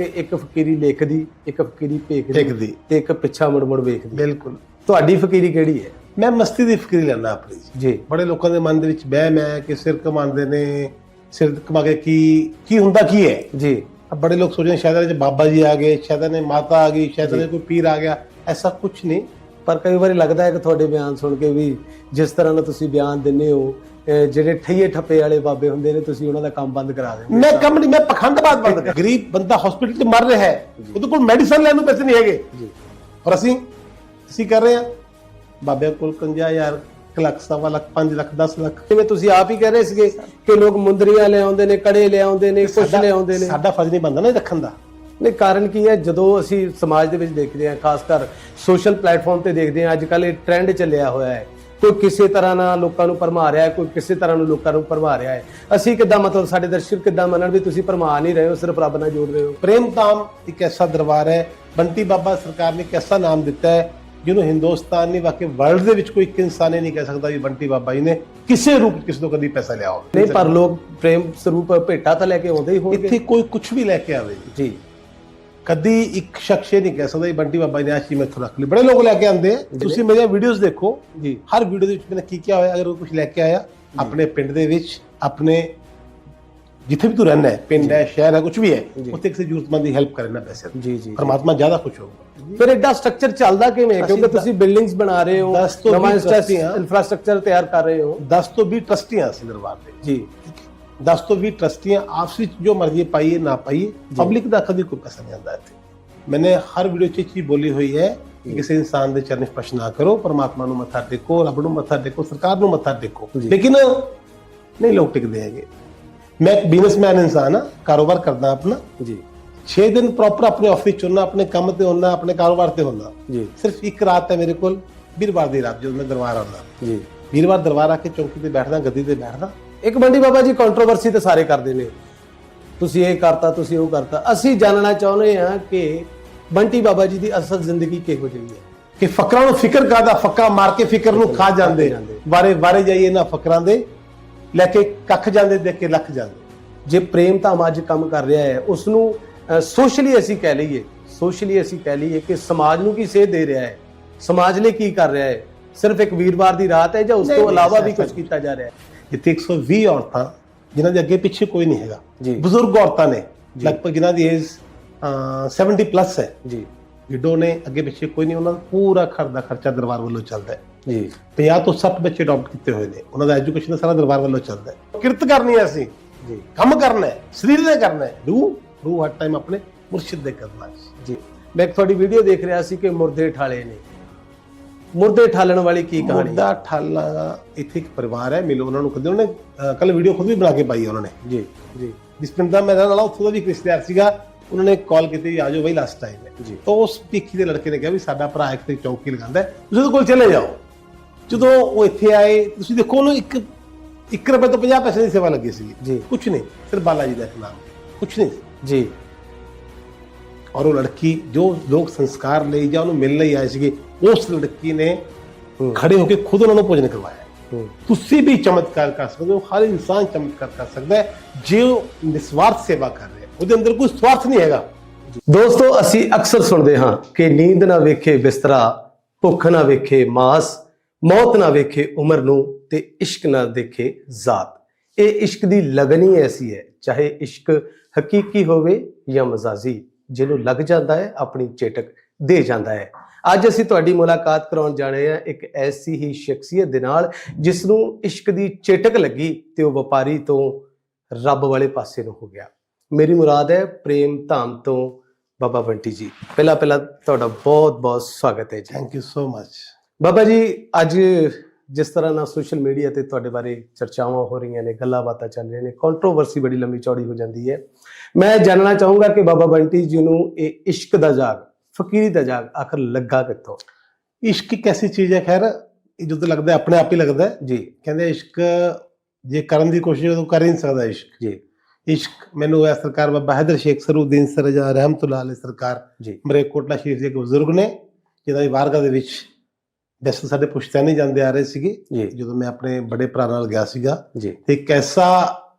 ਕਿ ਇੱਕ ਫਕੀਰੀ ਲਿਖਦੀ ਇੱਕ ਫਕੀਰੀ ਭੇਖਦੀ ਤੇ ਇੱਕ ਪਿੱਛਾ ਮੁੜ ਮੁੜ ਵੇਖਦੀ। ਬਿਲਕੁਲ। ਤੁਹਾਡੀ ਫਕੀਰੀ ਕਿਹੜੀ ਹੈ? ਮੈਂ ਮਸਤੀ ਦੀ ਫਕੀਰੀ ਲੈਣਾ ਆਪਣੀ ਜੀ। ਬੜੇ ਲੋਕਾਂ ਦੇ ਮਨ ਦੇ ਵਿੱਚ ਬਹਿਮ ਹੈ ਕਿ ਸਿਰ ਕਮਾਉਂਦੇ ਨੇ ਸਿਰ ਕਮਾ ਕੇ ਕੀ ਕੀ ਹੁੰਦਾ ਕੀ ਹੈ? ਜੀ। ਬੜੇ ਲੋਕ ਸੋਚਦੇ ਸ਼ਾਇਦ ਇਹਦੇ ਬਾਬਾ ਜੀ ਆ ਗਏ ਸ਼ਾਇਦ ਇਹਨੇ ਮਾਤਾ ਆ ਗਈ ਸ਼ਾਇਦ ਇਹਨੇ ਕੋਈ ਪੀਰ ਆ ਗਿਆ ਐਸਾ ਕੁਝ ਨਹੀਂ। ਪਰ ਕਈ ਵਾਰੀ ਲੱਗਦਾ ਹੈ ਕਿ ਤੁਹਾਡੇ ਬਿਆਨ ਸੁਣ ਕੇ ਵੀ ਜਿਸ ਤਰ੍ਹਾਂ ਨਾਲ ਤੁਸੀਂ ਬਿਆਨ ਦਿੰਦੇ ਹੋ ਜਿਹੜੇ ਠਈਏ ਠੱਪੇ ਵਾਲੇ ਬਾਬੇ ਹੁੰਦੇ ਨੇ ਤੁਸੀਂ ਉਹਨਾਂ ਦਾ ਕੰਮ ਬੰਦ ਕਰਾ ਦਿੰਦੇ ਮੈਂ ਕੰਮ ਨਹੀਂ ਮੈਂ ਪਖੰਡਬਾਦ ਬੰਦ ਕਰ। ਗਰੀਬ ਬੰਦਾ ਹਸਪੀਟਲ 'ਚ ਮਰ ਰਿਹਾ ਹੈ ਉਹਦੇ ਕੋਲ ਮੈਡੀਸਨ ਲੈਣ ਨੂੰ ਪੈਸੇ ਨਹੀਂ ਹੈਗੇ। ਜੀ। ਪਰ ਅਸੀਂ ਅਸੀਂ ਕਰ ਰਹੇ ਹਾਂ। ਬਾਬਿਆਂ ਕੋਲ 50000 ਇੱਕ ਲੱਖ ਸਵਾ ਲੱਖ 5 ਲੱਖ 10 ਲੱਖ। ਜਿਵੇਂ ਤੁਸੀਂ ਆਪ ਹੀ ਕਹਿ ਰਹੇ ਸੀਗੇ ਕਿ ਲੋਕ ਮੁੰਦਰੀਆਂ ਲਿਆਉਂਦੇ ਨੇ ਕੜੇ ਲਿਆਉਂਦੇ ਨੇ ਕੁਛ ਸਾਡਾ- ਲਿਆਉਂਦੇ ਨੇ। ਸਾਡਾ ਫਰਜ਼ ਨਹੀਂ ਬਣਦਾ ਨਾ ਇਹ ਰੱਖਣ ਦਾ। ਨਹੀਂ ਕਾਰਨ ਕੀ ਹੈ? ਜਦੋਂ ਅਸੀਂ ਸਮਾਜ ਦੇ ਵਿੱਚ ਦੇਖਦੇ ਹਾਂ ਖਾਸ ਕਰ ਸੋਸ਼ਲ ਪਲੇਟਫਾਰਮ ਤੇ ਦੇਖਦੇ ਹਾਂ ਅੱਜ ਕੱਲ ਇਹ ਟ੍ਰੈਂਡ ਚੱਲਿਆ ਹੋਇਆ ਹੈ। ਕੋਈ ਕਿਸੇ ਤਰ੍ਹਾਂ ਨਾਲ ਲੋਕਾਂ ਨੂੰ ਭਰਮਾ ਰਿਹਾ ਹੈ ਕੋਈ ਕਿਸੇ ਤਰ੍ਹਾਂ ਨੂੰ ਲੋਕਾਂ ਨੂੰ ਭਰਮਾ ਰਿਹਾ ਹੈ। ਅਸੀਂ ਕਿੱਦਾਂ ਮਤਲਬ ਸਾਡੇ ਦਰਸ਼ਕ ਕਿੱਦਾਂ ਮੰਨਣ ਵੀ ਤੁਸੀਂ ਭਰਮਾ ਨਹੀਂ ਰਹੇ ਹੋ ਸਿਰਫ ਰੱਬ ਨਾਲ ਜੋੜ ਰਹੇ ਹੋ? ਪ੍ਰੇਮ ਧਾਮ ਇੱਕ ਐਸਾ ਦਰਬਾਰ ਹੈ ਬੰਟੀ ਬਾਬਾ ਸਰਕਾਰ ਨੇ ਐਸਾ ਨਾਮ ਦਿੱਤਾ ਹੈ ਜਿਹਨੂੰ ਹਿੰਦੁਸਤਾਨ ਨਹੀਂ ਬਾਕੀ ਵਰਲਡ ਦੇ ਵਿੱਚ ਕੋਈ ਇੱਕ ਇਨਸਾਨ ਨਹੀਂ ਕਹਿ ਸਕਦਾ ਵੀ ਬੰਟੀ ਬਾਬਾ ਜੀ ਨੇ ਕਿਸੇ ਰੂਪ ਕਿਸੇ ਤੋਂ ਕਦੀ ਪੈਸਾ ਲਿਆ ਹੋਵੇ। ਨਹੀਂ ਪਰ ਲੋਕ ਪ੍ਰੇਮ ਸਰੂਪ ਭੇਟਾ ਤਾਂ ਲੈ ਕੇ ਆਉਂਦੇ ਹੀ ਹੋਣਗੇ। ਇੱਥੇ ਕੋਈ ਕੁਝ ਵੀ ਲੈ ਕੇ ਆਵੇ। ਜੀ। ਕਦੀ ਇੱਕ ਸ਼ਖਸ ਇਹ ਨਹੀਂ ਕਹਿ ਸਕਦਾ ਵੀ ਬੰਟੀ ਬਾਬਾ ਨੇ ਚੀਜ਼ ਮੈਥੋਂ ਰੱਖ ਲਈ। ਬੜੇ ਲੋਕ ਲੈ ਕੇ ਆਉਂਦੇ ਆ। ਤੁਸੀਂ ਮੇਰੀਆਂ ਵੀਡੀਓਜ਼ ਦੇਖੋ। ਜੀ। ਹਰ ਵੀਡੀਓ ਦੇ ਵਿੱਚ ਮੈंने ਕੀ ਕੀ ਹੋਇਆ ਅਗਰ ਉਹ ਕੁਝ ਲੈ ਕੇ ਆਇਆ ਆਪਣੇ ਪਿੰਡ ਦੇ ਵਿੱਚ ਆਪਣੇ ਜਿੱਥੇ ਵੀ ਤੂੰ ਰਹਿੰਦਾ ਹੈ ਪਿੰਡ ਹੈ ਸ਼ਹਿਰ ਹੈ ਕੁਝ ਵੀ ਹੈ। ਉੱਥੇ ਕਿਸੇ ਜ਼ਰੂਰਤਮੰਦ ਦੀ ਹੈਲਪ ਕਰੇ ਨਾ ਪੈਸੇ। ਜੀ ਜੀ। ਪਰਮਾਤਮਾ ਜ਼ਿਆਦਾ ਖੁਸ਼ ਹੋਊਗਾ। ਫਿਰ ਐਡਾ ਸਟਰਕਚਰ ਚੱਲਦਾ ਕਿਵੇਂ? ਕਿਉਂਕਿ ਤੁਸੀਂ ਬਿਲਡਿੰਗਸ ਬਣਾ ਰਹੇ ਹੋ ਨਵਾਂ। ਇਨਫਰਾਸਟ੍ਰਕਚਰ ਤਿਆਰ ਕਰ ਰਹੇ ਹੋ। 10 ਤੋਂ 20 ਟਰਸਟੀਆਂ ਸੀ ਦਰਬਾਰ ਦੇ ਜੀ। 10 ਤੋਂ 20 ਟਰਸਟੀਆਂ ਆਪਸ ਵਿੱਚ ਜੋ ਮਰਜ਼ੀ ਪਾਈਏ ਨਾ ਪਾਈਏ ਪਬਲਿਕ ਦਾ ਕਦੀ ਕੋਈ ਪੈਸਾ ਨਹੀਂ ਆਉਂਦਾ ਇੱਥੇ। ਮੈंने ਹਰ ਵੀਡੀਓ 'ਚ ਚੀਜ਼ ਬੋਲੀ ਹੋਈ ਹੈ ਕਿ ਕਿਸੇ ਇਨਸਾਨ ਦੇ ਚਰਨ ਸਪਰਸ਼ ਨਾ ਕਰੋ ਪਰਮਾਤਮਾ ਨੂੰ ਮੱਥਾ ਟੇਕੋ ਰੱਬ ਨੂੰ ਮੱਥਾ ਟੇਕੋ ਸਰਕਾਰ ਨੂੰ ਮੱਥਾ ਟੇਕੋ। ਲੇਕਿਨ ਨਹੀਂ ਲੋਕ ਟਿਕਦੇ ਹੈਗੇ। ਮੈਂ ਇੱਕ ਬਿਜ਼ਨਸਮੈਨ ਇਨਸਾਨ ਹਾਂ ਕਾਰੋਬਾਰ ਕਰਦਾ ਆਪਣਾ। ਜੀ। 6 ਦਿਨ ਪ੍ਰੋਪਰ ਆਪਣੇ ਆਫਿਸ ਚ ਹੁੰਨਾ ਆਪਣੇ ਕੰਮ ਤੇ ਹੁੰਨਾ ਆਪਣੇ ਕਾਰੋਬਾਰ ਤੇ ਹੁੰਨਾ। ਜੀ। ਸਿਰਫ ਇੱਕ ਰਾਤ ਹੈ ਮੇਰੇ ਕੋਲ ਵੀਰਵਾਰ ਦੀ ਰਾਤ ਜਦੋਂ ਮੈਂ ਦਰਬਾਰ ਆਉਂਦਾ। ਜੀ। ਵੀਰਵਾਰ ਦਰਬਾਰ ਆ ਕੇ ਚੌਂਕੀ ਤੇ ਬੈਠਦਾ ਗੱਦੀ ਤੇ ਬੈਠਦਾ। ਇੱਕ ਬੰਡੀ ਬਾਬਾ ਜੀ ਕੰਟਰੋਵਰਸੀ ਤੇ ਸਾਰੇ ਕਰਦੇ ਨੇ। ਤੁਸੀਂ ਇਹ ਕਰਤਾ ਤੁਸੀਂ ਉਹ ਕਰਤਾ। ਅਸੀਂ ਜਾਣਨਾ ਚਾਹੁੰਦੇ ਹਾਂ ਕਿ ਬੰਟੀ ਬਾਬਾ ਜੀ ਦੀ ਅਸਲ ਜ਼ਿੰਦਗੀ ਕਿਹੋ ਜਿਹੀ ਹੈ। ਕਿ ਫਕਰਾਂ ਨੂੰ ਫਿਕਰ ਕਾਦਾ ਫੱਕਾ ਮਾਰ ਕੇ ਫਿਕਰ ਨੂੰ ਖਾ ਜਾਂਦੇ। ਵਾਰੇ ਵਾਰੇ ਜਾਈਏ ਨਾ ਫਕਰਾਂ ਦੇ ਲੈ ਕੇ ਕੱਖ ਜਾਂਦੇ ਦੇਖ ਕੇ ਲੱਖ ਜਾਂਦੇ। ਜੇ ਪ੍ਰੇਮ ਧਾਮ ਅੱਜ ਕੰਮ ਕਰ ਰਿਹਾ ਹੈ ਉਸ ਨੂੰ ਸੋਸ਼ਲੀ ਅਸੀਂ ਕਹਿ ਲਈਏ ਸੋਸ਼ਲੀ ਅਸੀਂ ਕਹਿ ਲਈਏ ਕਿ ਸਮਾਜ ਨੂੰ ਕੀ ਸੇਧ ਦੇ ਰਿਹਾ ਹੈ ਸਮਾਜ ਲਈ ਕੀ ਕਰ ਰਿਹਾ ਹੈ। ਸਿਰਫ ਇੱਕ ਵੀਰਵਾਰ ਦੀ ਰਾਤ ਹੈ ਜਾਂ ਉਸ ਤੋਂ ਇਲਾਵਾ ਵੀ ਕੁਝ। ਕੀਤਾ ਜਾ ਰਿਹਾ ਹੈ। ਜਿੱਥੇ 120 ਔਰਤਾਂ ਜਿਨ੍ਹਾਂ ਦੇ ਅੱਗੇ ਪਿੱਛੇ ਕੋਈ ਨਹੀਂ ਹੈਗਾ। ਜੀ। ਬਜ਼ੁਰਗ ਔਰਤਾਂ ਨੇ ਲਗਭਗ ਜਿਨ੍ਹਾਂ ਦੀ ਏਜ 70 ਪਲੱਸ ਹੈ। ਜੀ। ਵਿਡੋ ਨੇ ਅੱਗੇ ਪਿੱਛੇ ਕੋਈ ਨਹੀਂ ਉਹਨਾਂ ਦਾ ਪੂਰਾ ਘਰ ਦਾ ਖਰਚਾ ਦਰਬਾਰ ਵੱਲੋਂ ਚੱਲਦਾ ਹੈ। ਜੀ। 50 ਤੋਂ 60 ਬੱਚੇ ਅਡਾਪਟ ਕੀਤੇ ਹੋਏ ਨੇ। ਉਹਨਾਂ ਦਾ ਐਜੂਕੇਸ਼ਨ ਸਾਰਾ ਦਰਬਾਰ ਵੱਲੋਂ ਚੱਲਦਾ ਹੈ। ਕਿਰਤ ਕਰਨੀ ਹੈ ਅਸੀਂ। ਜੀ। ਕੰਮ ਕਰਨਾ ਹੈ ਸਰੀਰ ਦੇ ਕਰਨਾ ਹੈ। ਰੂ ਰੂ ਹਰ ਟਾਈਮ ਆਪਣੇ ਮੁਰਸ਼ਿਦ ਦੇ ਕਰਨਾ ਹੈ ਜੀ। ਮੈਂ ਇੱਕ ਤੁਹਾਡੀ ਵੀਡੀਓ ਦੇਖ ਰਿਹਾ ਸੀ ਕਿ ਮੁਰਦੇ ਠਾਲੇ ਨੇ। ਮੁਰਦੇ ਠਾਲਣ ਵਾਲੀ ਕੀ ਕਹਾਣੀ? ਮੁਰਦਾ ਠਾਲਾ ਇੱਥੇ ਇੱਕ ਪਰਿਵਾਰ ਹੈ ਮਿਲੋ ਉਹਨਾਂ ਨੂੰ ਕਦੇ ਉਹਨੇ ਕੱਲ ਵੀਡੀਓ ਖੁਦ ਵੀ ਬਣਾ ਕੇ ਪਾਈ ਉਹਨਾਂ ਨੇ ਜੀ ਜੀ ਜਿਸ ਪਿੰਡ ਦਾ ਮੇਰਾ ਨਾਲ ਉੱਥੋਂ ਦਾ ਵੀ ਰਿਸ਼ਤੇਦਾਰ ਸੀਗਾ ਉਹਨਾਂ ਨੇ ਕਾਲ ਕੀਤੀ ਆ ਜਾਓ ਬਈ ਲਾਸਟ ਟਾਈਮ ਹੈ ਜੀ। ਤਾਂ ਉਸ ਭਿੱਖੀ ਦੇ ਲੜਕੇ ਨੇ ਕਿਹਾ ਵੀ ਸਾਡਾ ਭਰਾ ਇੱਕ ਤੇ ਚੌਕੀ ਲਗਾਉਂਦਾ ਤੁਸੀਂ ਉਹਦੇ ਕੋਲ ਚਲੇ ਜਾਓ ਜਦੋਂ ਉਹ ਇੱਥੇ ਆਏ ਤੁਸੀਂ ਦੇਖੋ ਉਹਨੂੰ ਇੱਕ 1 ਰੁਪਏ ਤੋਂ 50 ਪੈਸੇ ਦੀ ਸੇਵਾ ਲੱਗੀ ਸੀ ਜੀ। ਕੁਝ ਨਹੀਂ ਸਿਰਫ ਬਾਲਾ ਜੀ ਦਾ ਨਾਮ ਕੁਝ ਨਹੀਂ। ਜੀ ਔਰ ਉਹ ਲੜਕੀ ਜੋ ਲੋਕ ਸੰਸਕਾਰ ਲਈ ਜਾਂ ਉਹਨੂੰ ਮਿਲਣ ਲਈ ਆਏ ਸੀਗੇ ਉਸ ਲੜਕੀ ਨੇ। ਖੜੇ ਹੋ ਕੇ ਖੁਦ ਉਹਨਾਂ ਨੂੰ ਭੋਜਨ ਕਰਵਾਇਆ। ਤੁਸੀਂ ਵੀ ਚਮਤਕਾਰ ਕਰ ਸਕਦੇ ਹੋ ਹਰ ਇਨਸਾਨ ਚਮਤਕਾਰ ਕਰ ਸਕਦਾ ਹੈ। ਜੇ ਉਹ ਨਿਸਵਾਰਥ ਸੇਵਾ ਕਰ ਰਿਹਾ ਉਹਦੇ ਅੰਦਰ ਕੋਈ ਸਵਾਰਥ ਨਹੀਂ ਹੈਗਾ। ਦੋਸਤੋ ਅਸੀਂ ਅਕਸਰ ਸੁਣਦੇ ਹਾਂ ਕਿ ਨੀਂਦ ਨਾ ਵੇਖੇ ਬਿਸਤਰਾ ਭੁੱਖ ਨਾ ਵੇਖੇ ਮਾਸ ਮੌਤ ਨਾ ਵੇਖੇ ਉਮਰ ਨੂੰ ਤੇ ਇਸ਼ਕ ਨਾ ਦੇਖੇ ਜ਼ਾਤ। ਇਹ ਇਸ਼ਕ ਦੀ ਲਗਨ ਐਸੀ ਹੈ ਚਾਹੇ ਇਸ਼ਕ ਹਕੀਕੀ ਹੋਵੇ ਜਾਂ ਮਜ਼ਾਜੀ। ਜਿਹਨੂੰ ਲੱਗ ਜਾਂਦਾ ਹੈ ਆਪਣੀ ਚੇਟਕ ਦੇ ਜਾਂਦਾ ਹੈ। ਅੱਜ ਅਸੀਂ ਤੁਹਾਡੀ ਮੁਲਾਕਾਤ ਕਰਾਉਣ ਜਾਣੇ ਆ ਇੱਕ ਐਸੀ ਹੀ ਸ਼ਖਸੀਅਤ ਦੇ ਨਾਲ ਜਿਸ ਨੂੰ ਇਸ਼ਕ ਦੀ ਚੇਟਕ ਲੱਗੀ ਤੇ ਉਹ ਵਪਾਰੀ ਤੋਂ ਰੱਬ ਵਾਲੇ ਪਾਸੇ ਨੂੰ ਹੋ ਗਿਆ। ਮੇਰੀ ਮੁਰਾਦ ਹੈ ਪ੍ਰੇਮ ਧਾਮ ਤੋਂ ਬਾਬਾ ਬੰਟੀ ਜੀ। ਪਹਿਲਾਂ ਪਹਿਲਾਂ ਤੁਹਾਡਾ ਬਹੁਤ ਬਹੁਤ ਸਵਾਗਤ ਹੈ ਜੀ। Thank you so much Baba ji ਅੱਜ ਜਿਸ ਤਰ੍ਹਾਂ ਨਾਲ ਸੋਸ਼ਲ ਮੀਡੀਆ ਤੇ ਤੁਹਾਡੇ ਬਾਰੇ ਚਰਚਾਵਾਂ ਹੋ ਰਹੀਆਂ ਨੇ ਗੱਲਾਂ ਬਾਤਾਂ ਚੱਲ ਰਹੀਆਂ ਨੇ ਕੰਟਰੋਵਰਸੀ ਬੜੀ ਲੰਮੀ ਚੌੜੀ ਹੋ ਜਾਂਦੀ ਹੈ। ਮੈਂ ਜਾਣਨਾ ਚਾਹੂੰਗਾ ਕਿ ਬਾਬਾ ਬੰਟੀ ਜੀ ਨੂੰ ਇਹ ਇਸ਼ਕ ਦਾ ਜਾਗ ਫਕੀਰੀ ਦਾ ਜਾਗ ਆਖਰ ਲੱਗਾ ਕਿੱਥੋਂ? ਇਸ਼ਕ ਕਿਹਸੀ ਚੀਜ਼ ਹੈ ਖੈਰ ਇਹ ਜਦੋਂ ਲੱਗਦਾ ਆਪਣੇ ਆਪ ਹੀ ਲੱਗਦਾ ਜੀ। ਕਹਿੰਦੇ ਇਸ਼ਕ ਜੇ ਕਰਨ ਦੀ ਕੋਸ਼ਿਸ਼ ਤਾਂ ਕਰ ਹੀ ਨਹੀਂ ਸਕਦਾ ਇਸ਼ਕ। ਜੀ। ਇਸ਼ਕ ਮੈਨੂੰ ਹੋਇਆ ਸਰਕਾਰ ਬਾਬਾ ਹੈਦਰ ਸ਼ੇਖ ਸਰੂਦੀਨ ਸਰਜਾ ਰਹਿਮਤੁਲਾਹ ਅਲੈ ਸਰਕਾਰ ਜੀ। ਮਰੇ ਕੋਟਲਾ ਸ਼ਰੀਫ ਦੇ ਇੱਕ ਬਜ਼ੁਰਗ ਨੇ ਜਿਹਦਾ ਵਾਰਗਾ ਦੇ ਵਿੱਚ ਦਸਤ ਸਾਡੇ ਪੁਸ਼ਤੈਨੀ ਜਾਂਦੇ ਆ ਰਹੇ ਸੀਗੇ। ਜਦੋਂ ਮੈਂ ਆਪਣੇ ਬੜੇ ਭਰਾ ਨਾਲ ਗਿਆ ਸੀਗਾ ਜੀ। ਤੇ ਕੈਸਾ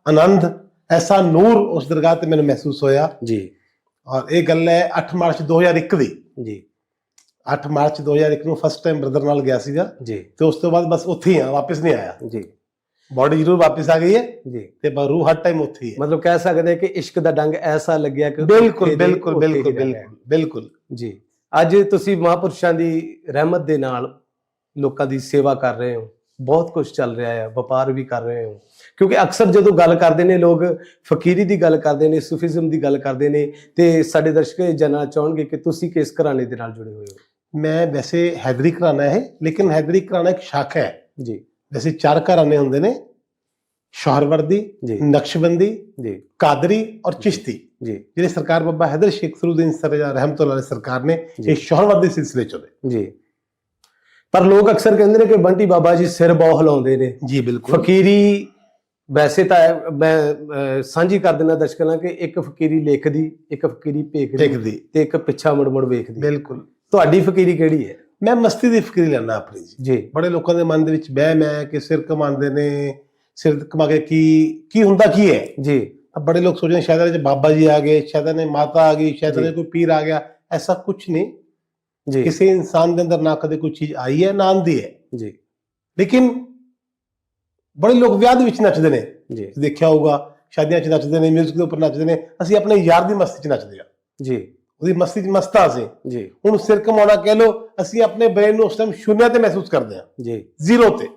ਆਨੰਦ ਐਸਾ ਨੂਰ ਉਸ ਦਰਗਾਹ ਤੇ ਮੈਨੂੰ ਮਹਿਸੂਸ ਹੋਇਆ। ਜੀ। ਔਰ ਇਹ ਗੱਲ ਹੈ 8 ਮਾਰਚ 2001 ਦੀ। ਜੀ। 8 ਮਾਰਚ 2001 ਨੂੰ ਫਸਟ ਟਾਈਮ ਬ੍ਰਦਰ ਨਾਲ ਗਿਆ ਸੀਗਾ। ਜੀ। ਤੇ ਉਸ ਤੋਂ ਬਾਅਦ ਬਸ ਉੱਥੇ ਹੀ ਆ ਵਾਪਸ ਨਹੀਂ ਆਇਆ। ਜੀ। ਬਾਡੀ ਜ਼ਰੂਰ ਵਾਪਸ ਆ ਗਈ ਹੈ। ਜੀ। ਤੇ ਪਰ ਰੂਹ ਹਰ ਟਾਈਮ ਉੱਥੇ ਹੀ ਹੈ। ਮਤਲਬ ਕਹਿ ਸਕਦੇ ਕਿ ਇਸ਼ਕ ਦਾ ਡੰਗ ਐਸਾ ਲੱਗਿਆ ਕਿ ਬਿਲਕੁਲ ਬਿਲਕੁਲ। ਬਿਲਕੁਲ ਬਿਲਕੁਲ ਜੀ। ਅੱਜ ਤੁਸੀਂ ਮਹਾਪੁਰਸ਼ਾਂ ਦੀ ਰਹਿਮਤ ਦੇ ਨਾਲ ਲੋਕਾਂ ਦੀ ਸੇਵਾ ਕਰ ਰਹੇ ਹੋ। ਬਹੁਤ ਕੁਝ ਚੱਲ ਰਿਹਾ ਹੈ ਵਪਾਰ ਵੀ ਕਰ ਰਹੇ ਹੋ। ਕਿਉਂਕਿ ਅਕਸਰ ਜਦੋਂ ਗੱਲ ਕਰਦੇ ਨੇ ਲੋਕ ਫਕੀਰੀ ਦੀ ਗੱਲ ਕਰਦੇ ਨੇ ਸੂਫੀਜ਼ਮ ਦੀ ਗੱਲ ਕਰਦੇ ਨੇ ਤੇ ਸਾਡੇ ਦਰਸ਼ਕ ਇਹ ਜਾਨਣਾ ਚਾਹਣਗੇ ਕਿ ਤੁਸੀਂ ਕਿਸ ਘਰਾਣੇ ਦੇ ਨਾਲ ਜੁੜੇ ਹੋਏ ਹੋ? ਮੈਂ ਵੈਸੇ ਹੈਦਰੀ ਘਰਾਣਾ ਹੈ ਲੇਕਿਨ ਹੈਦਰੀ ਘਰਾਣਾ ਇੱਕ ਸ਼ਾਖਾ ਹੈ। ਜੀ। ਵੈਸੇ ਚਾਰ ਘਰਾਣੇ ਹੁੰਦੇ ਨੇ ਸ਼ਹਰਵਰਦੀ ਜੀ। ਨਕਸ਼ਬੰਦੀ ਜੀ। ਕਾਦਰੀ ਔਰ ਚਿਸ਼ਤੀ। ਜੀ। ਜਿਹੜੇ ਸਰਕਾਰ ਬੱਬਾ ਹੈਦਰ ਸ਼ੇਖ ਸਰੂਦੀਨ ਸਰਜਾ ਰਹਿਮਤੁਲਾਹ ਸਰਕਾਰ ਨੇ ਇਹ ਸ਼ਹਰਵਰਦੀ ਸਿਲਸਿਲੇ ਚੋਂ ਜੀ। ਪਰ ਲੋਕ ਅਕਸਰ ਕਹਿੰਦੇ ਨੇ ਕਿ ਬੰਟੀ ਬਾਬਾ ਜੀ ਸਿਰ ਬਹੁ ਹਲਾਉਂਦੇ ਨੇ। ਜੀ ਬਿਲਕੁਲ। ਫਕੀਰੀ ਵੈਸੇ ਤਾਂ ਮੈਂ ਸਾਂਝੀ ਕਰ ਦਿੰਦਾ ਦਰਸ਼ਕਾਂ ਨਾਲ ਕਿ ਇੱਕ ਫਕੀਰੀ ਲਿਖਦੀ ਇੱਕ ਫਕੀਰੀ ਭੇਖਦੀ ਤੇ ਇੱਕ ਪਿੱਛਾ ਮੁੜ ਮੁੜ ਵੇਖਦੀ। ਬਿਲਕੁਲ। ਤੁਹਾਡੀ ਫਕੀਰੀ ਕਿਹੜੀ ਹੈ? ਮੈਂ ਮਸਤੀ ਦੀ ਫਕਰੀ ਲੈਣਾ ਆਪਣੀ ਜੀ। ਜੀ। ਬੜੇ ਲੋਕਾਂ ਦੇ ਮਨ ਦੇ ਵਿੱਚ ਵਹਿਮ ਹੈ ਕਿ ਸਿਰ ਕਮਾਉਂਦੇ ਨੇ ਸਿਰ ਕਮਾ ਕੇ ਕੀ ਕੀ ਹੁੰਦਾ ਕੀ ਹੈ? ਜੀ। ਤਾਂ ਬੜੇ ਲੋਕ ਸੋਚਦੇ ਨੇ ਸ਼ਾਇਦ ਇਹਦੇ ਬਾਬਾ ਜੀ ਆ ਗਏ ਸ਼ਾਇਦ ਇਹਨੇ ਮਾਤਾ ਆ ਗਈ ਸ਼ਾਇਦ। ਇਹਦੇ ਕੋਈ ਪੀਰ ਆ ਗਿਆ। ਐਸਾ ਕੁਝ ਨਹੀਂ। ਜੀ। ਕਿਸੇ ਇਨਸਾਨ ਦੇ ਅੰਦਰ ਨਾ ਕਦੇ ਕੋਈ ਚੀਜ਼ ਆਈ ਹੈ ਨਾ ਆਂਦੀ ਹੈ। ਜੀ। ਲੇਕਿਨ ਬੜੇ ਲੋਕ ਵਿਆਹ ਦੇ ਵਿੱਚ ਨੱਚਦੇ ਨੇ। ਜੀ। ਦੇਖਿਆ ਹੋਊਗਾ ਸ਼ਾਦੀਆਂ 'ਚ ਨੱਚਦੇ ਨੇ 뮤직 ਦੇ ਉੱਪਰ ਨੱਚਦੇ ਨੇ। ਅਸੀਂ ਆਪਣੇ ਯਾਰ ਦੀ ਮਸਤੀ 'ਚ ਨੱਚਦੇ ਆ ਜੀ। ਉਹਦੀ ਮਸਤੀ 'ਚ ਮਸਤਾ ਅਸੀਂ। ਜੀ। ਹੁਣ ਸਿਰ ਕਮਾਉਣਾ ਕਹਿ ਲੋ ਅਸੀਂ ਆਪਣੇ ਬ੍ਰੇਨ ਨੂੰ ਉਸ ਟਾਈਮ ਸ਼ੂਨਿਆ ਤੇ ਮਹਿਸੂਸ ਕਰਦੇ ਹਾਂ। ਜੀ। ਜ਼ੀਰੋ ਤੇ।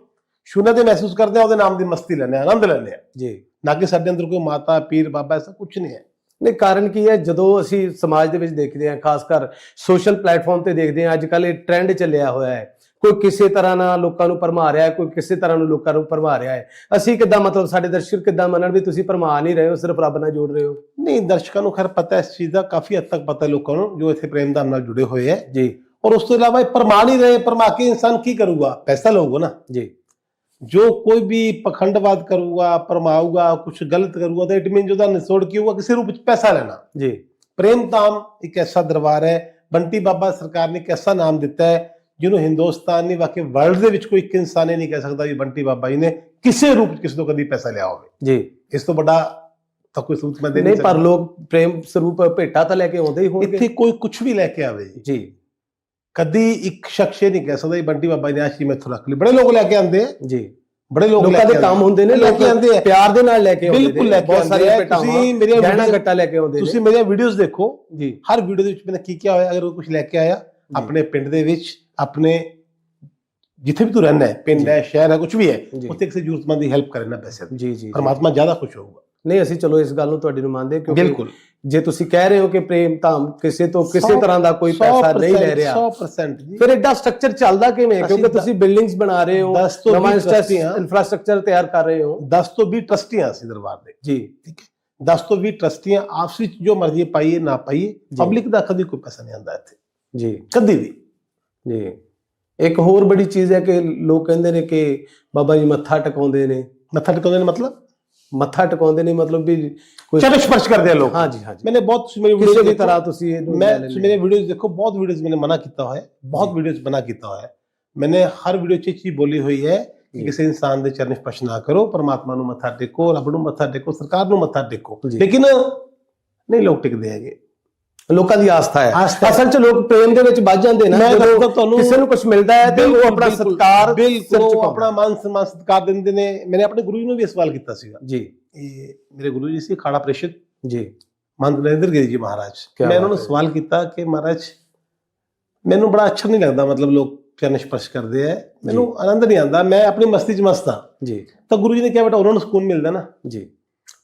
ਸ਼ੂਨਿਆ ਤੇ ਮਹਿਸੂਸ ਕਰਦੇ ਹਾਂ ਉਹਦੇ ਨਾਮ ਦੀ ਮਸਤੀ ਲੈਂਦੇ ਹਾਂ ਆਨੰਦ ਲੈਂਦੇ ਹਾਂ। ਜੀ। ਨਾ ਕਿ ਸਾਡੇ ਅੰਦਰ ਕੋਈ ਮਾਤਾ ਪੀਰ ਬਾਬਾ ਐਸਾ ਕੁਝ ਨਹੀਂ ਹੈ। ਨਹੀਂ ਕਾਰਨ ਕੀ ਹੈ? ਜਦੋਂ ਅਸੀਂ ਸਮਾਜ ਦੇ ਵਿੱਚ ਦੇਖਦੇ ਹਾਂ ਖਾਸ ਕਰ ਸੋਸ਼ਲ ਪਲੇਟਫਾਰਮ ਤੇ ਦੇਖਦੇ ਹਾਂ ਅੱਜ ਕੱਲ ਇਹ ਟ੍ਰੈਂਡ ਚੱਲਿਆ ਹੋਇਆ ਹੈ। ਕੋਈ ਕਿਸੇ ਤਰ੍ਹਾਂ ਨਾਲ ਲੋਕਾਂ ਨੂੰ ਭਰਮਾ ਰਿਹਾ ਹੈ ਕੋਈ ਕਿਸੇ ਤਰ੍ਹਾਂ ਨੂੰ ਲੋਕਾਂ ਨੂੰ ਭਰਮਾ ਰਿਹਾ ਹੈ। ਅਸੀਂ ਕਿੱਦਾਂ ਮਤਲਬ ਸਾਡੇ ਦਰਸ਼ਕ ਕਿੱਦਾਂ ਮੰਨਣ ਵੀ ਤੁਸੀਂ ਭਰਮਾ ਨਹੀਂ ਰਹੇ ਹੋ ਸਿਰਫ ਰੱਬ ਨਾਲ ਜੋੜ ਰਹੇ ਹੋ? ਨਹੀਂ ਦਰਸ਼ਕਾਂ ਨੂੰ ਖੈਰ ਪਤਾ ਇਸ ਚੀਜ਼ ਦਾ ਕਾਫੀ ਹੱਦ ਤੱਕ ਪਤਾ ਲੋਕਾਂ ਨੂੰ ਜੋ ਇੱਥੇ ਪ੍ਰੇਮਦਾਨ ਨਾਲ ਜੁੜੇ ਹੋਏ ਹੈ। ਜੀ। ਔਰ ਉਸ ਤੋਂ ਇਲਾਵਾ ਇਹ ਪਰਮਾ ਨਹੀਂ ਰਹੇ ਪਰਮਾ ਕੇ ਇਨਸਾਨ ਕੀ ਕਰੂਗਾ? ਪੈਸਾ ਲਊਗਾ ਨਾ। ਜੀ। ਜੋ ਕੋਈ ਵੀ ਪਖੰਡਵਾਦ ਕਰੂਗਾ ਪਰਮਾਊਗਾ ਕੁਝ ਗਲਤ ਕਰੂਗਾ ਤਾਂ ਇਟ ਮੀਨ ਉਹਦਾ ਨਿਚੋੜ ਕੀ ਹੋਊਗਾ? ਕਿਸੇ ਰੂਪ ਵਿੱਚ ਪੈਸਾ ਲੈਣਾ। ਜੀ। ਪ੍ਰੇਮ ਧਾਮ ਇੱਕ ਐਸਾ ਦਰਬਾਰ ਹੈ ਬੰਟੀ ਬਾਬਾ ਸਰਕਾਰ ਨੇ ਇੱਕ ਐਸਾ ਨਾਮ ਦਿੱਤਾ ਹੈ ਜਿਹਨੂੰ ਹਿੰਦੁਸਤਾਨ ਨਹੀਂ ਵਾਕਿਆ ਵਰਲਡ ਦੇ ਵਿੱਚ ਕੋਈ ਇੱਕ ਇਨਸਾਨ ਇਹ ਨਹੀਂ ਕਹਿ ਸਕਦਾ ਵੀ ਬੰਟੀ ਬਾਬਾ ਜੀ ਨੇ ਕਿਸੇ ਰੂਪ ਵਿੱਚ ਕਿਸੇ ਤੋਂ ਕਦੀ ਪੈਸਾ ਲਿਆ ਹੋਵੇ। ਜੀ। ਇਸ ਤੋਂ ਵੱਡਾ ਤਾਂ ਕੋਈ ਸੂਤ ਮੈਂ ਦੇ ਨਹੀਂ ਪਰ ਲੋਕ ਪ੍ਰੇਮ ਸਰੂਪ ਭੇਟਾ ਤਾਂ ਲੈ ਕੇ ਆਉਂਦੇ ਹੀ ਇੱਥੇ ਹੋਣਗੇ ਕੋਈ ਕੁਝ ਵੀ ਲੈ ਕੇ ਆਵੇ। ਜੀ। ਕਦੀ ਇੱਕ ਸ਼ਖਸ ਇਹ ਨਹੀਂ ਕਹਿ ਸਕਦਾ ਵੀ ਬੰਟੀ ਬਾਬਾ ਜੀ ਨੇ ਆਸ਼ੀ ਮੈਥੋਂ ਰੱਖ ਲਈ। ਬੜੇ ਲੋਕ ਲੈ ਕੇ ਆਉਂਦੇ ਆ। ਜੀ। ਬੜੇ ਲੋਕ ਲੋਕਾਂ ਕੇ ਦੇ ਕੰਮ ਹੁੰਦੇ ਨੇ ਲੈ ਕੇ ਆਉਂਦੇ ਆ। ਪਿਆਰ ਦੇ ਨਾਲ ਲੈ ਕੇ ਆਉਂਦੇ ਬਿਲਕੁਲ ਲੈ ਕੇ ਬਹੁਤ ਆਉਂਦੇ ਸਾਰੀਆਂ। ਭੇਟਾਵਾਂ ਤੁਸੀਂ ਮੇਰੀਆਂ ਗਹਿਣਾ ਗੱਟਾ ਲੈ ਕੇ ਆਉਂਦੇ ਨੇ। ਤੁਸੀਂ ਮੇਰੀਆਂ ਵੀਡੀਓਜ਼ ਦੇਖੋ। ਜੀ। ਹਰ ਵੀਡੀਓ ਦੇ ਵਿੱਚ ਮੈंने ਕੀ ਕਿਹਾ ਹੋਇਆ ਅਗਰ ਕੁਝ ਲੈ ਕੇ ਆਇਆ ਆਪਣੇ ਪਿੰਡ ਦੇ ਵਿੱਚ ਆਪਣੇ ਜਿੱਥੇ ਵੀ ਤੂੰ ਰਹਿੰਦਾ ਹੈ ਪਿੰਡ। ਹੈ ਸ਼ਹਿਰ ਹੈ ਕੁਝ ਵੀ ਹੈ। ਉੱਥੇ ਕਿਸੇ ਜ਼ਰੂਰਤਮੰਦ ਦੀ ਹੈਲਪ ਕਰੇ ਨਾ ਪੈਸੇ ਜੀ ਜੀ ਪਰਮਾਤਮਾ ਜ਼ਿਆਦਾ ਖੁਸ਼ ਹੋਊਗਾ। ਨਹੀਂ ਅਸੀਂ ਚਲੋ ਇਸ ਗੱਲ ਨੂੰ ਤੁਹਾਡੀ ਨੂੰ ਮੰਨਦੇ ਕਿਉਂਕਿ ਬਿਲਕੁਲ। ਜੇ ਤੁਸੀਂ ਕਹਿ ਰਹੇ ਹੋ ਕਿ ਪ੍ਰੇਮ ਧਾਮ ਕਿਸੇ ਤੋਂ ਕਿਸੇ ਤਰ੍ਹਾਂ ਦਾ ਕੋਈ ਪੈਸਾ ਨਹੀਂ ਲੈ ਰਿਹਾ 100% ਜੀ। ਫਿਰ ਐਡਾ ਸਟਰਕਚਰ ਚੱਲਦਾ ਕਿਵੇਂ? ਕਿਉਂਕਿ ਤੁਸੀਂ ਬਿਲਡਿੰਗਸ ਬਣਾ ਰਹੇ ਹੋ ਨਵਾਂ। ਇਨਫਰਾਸਟ੍ਰਕਚਰ ਤਿਆਰ ਕਰ ਰਹੇ ਹੋ। 10 ਤੋਂ 20 ਟਰਸਟੀਆਂ ਅਸੀਂ ਦਰਬਾਰ ਦੇ। ਜੀ। ਠੀਕ ਹੈ। 10 ਤੋਂ 20 ਟਰਸਟੀਆਂ ਆਪਸ ਵਿੱਚ ਜੋ ਮਰਜ਼ੀ ਪਾਈਏ ਨਾ ਪਾਈਏ ਪਬਲਿਕ ਦਾ ਕਦੀ ਕੋਈ ਪੈਸਾ ਨਹੀਂ ਆਉਂਦਾ ਇੱਥੇ। ਜੀ। ਕਦੀ ਵੀ। ਜੀ। ਇੱਕ ਹੋਰ ਬੜੀ ਚੀਜ਼ ਹੈ ਕਿ ਲੋਕ ਕਹਿੰਦੇ ਨੇ ਕਿ ਬਾਬਾ ਜੀ ਮੱਥਾ ਟਿਕਾਉਂਦੇ ਨੇ। ਮੱਥਾ ਟਿਕਾਉਂਦੇ ਨੇ ਮਤਲਬ? ਮੱਥਾ ਟਿਕਾਉਂਦੇ ਨੇ ਮਤਲਬ ਵੀ ਕੋਈ ਚਲੋ ਸਪਰਸ਼ ਕਰਦੇ ਆ ਲੋਕ। ਹਾਂ ਜੀ ਹਾਂ ਜੀ। ਮੈਨੇ ਬਹੁਤ ਮੇਰੇ ਵੀਡੀਓ ਦੀ ਤਰ੍ਹਾਂ ਤੁਸੀਂ ਮੈਂ ਮੇਰੇ ਵੀਡੀਓਜ਼ ਦੇਖੋ ਬਹੁਤ ਵੀਡੀਓਜ਼ ਮੈਨੇ ਮਨਾ ਕੀਤਾ ਹੋਇਆ ਹੈ। ਬਹੁਤ ਵੀਡੀਓਜ਼ ਮਨਾ ਕੀਤਾ ਹੋਇਆ ਹੈ। ਮੈਨੇ ਹਰ ਵੀਡੀਓ 'ਚ ਇਹ ਚੀਜ਼ ਬੋਲੀ ਹੋਈ ਹੈ ਕਿ ਕਿਸੇ ਇਨਸਾਨ ਦੇ ਚਰਨ ਸਪਰਸ਼ ਨਾ ਕਰੋ ਪਰਮਾਤਮਾ ਨੂੰ ਮੱਥਾ ਟੇਕੋ ਰੱਬ ਨੂੰ ਮੱਥਾ ਟੇਕੋ ਸਰਕਾਰ ਨੂੰ ਮੱਥਾ ਟੇਕੋ। ਲੇਕਿਨ ਨਹੀਂ ਲੋਕ ਟਿਕਦੇ ਹੈਗੇ। ਲੋਕਾਂ ਦੀ ਆਸਥਾ ਹੈ। ਅਸਲ 'ਚ ਲੋਕ ਪ੍ਰੇਮ ਦੇ ਵਿੱਚ ਵੱਜ ਜਾਂਦੇ ਨੇ। ਜਦੋਂ ਤੁਹਾਨੂੰ ਕਿਸੇ ਨੂੰ ਕੁਝ ਮਿਲਦਾ ਹੈ ਤੇ ਉਹ ਆਪਣਾ ਸਤਕਾਰ ਬਿਲਕੁਲ। ਆਪਣਾ ਮਾਨ ਸਨਮਾਨ ਸਤਿਕਾਰ ਦਿੰਦੇ ਨੇ। ਮੈंने ਆਪਣੇ ਗੁਰੂ ਜੀ ਨੂੰ ਵੀ ਇਹ ਸਵਾਲ ਕੀਤਾ ਸੀਗਾ। ਜੀ। ਇਹ ਮੇਰੇ ਗੁਰੂ ਜੀ ਸੀ ਖਾੜਾ ਪ੍ਰੀਸ਼ਦ। ਜੀ। ਮੰਤ ਨਰਿੰਦਰ ਗਿਰੀ ਜੀ ਮਹਾਰਾਜ। ਮੈਂ ਉਹਨਾਂ ਨੂੰ। ਸਵਾਲ ਕੀਤਾ ਕਿ ਮਹਾਰਾਜ ਮੈਨੂੰ ਬੜਾ ਅੱਛਾ ਨਹੀਂ ਲੱਗਦਾ ਮਤਲਬ ਲੋਕ ਚਰਨ ਸਪਰਸ਼ ਕਰਦੇ ਆ। ਮੈਨੂੰ ਆਨੰਦ ਨਹੀਂ ਆਉਂਦਾ। ਮੈਂ ਆਪਣੀ ਮਸਤੀ 'ਚ ਮਸਤ ਹਾਂ। ਜੀ। ਤਾਂ ਗੁਰੂ ਜੀ ਨੇ ਕਿਹਾ ਬੇਟਾ ਉਹਨਾਂ ਨੂੰ ਸਕੂਨ ਮਿਲਦਾ ਨਾ। ਜੀ।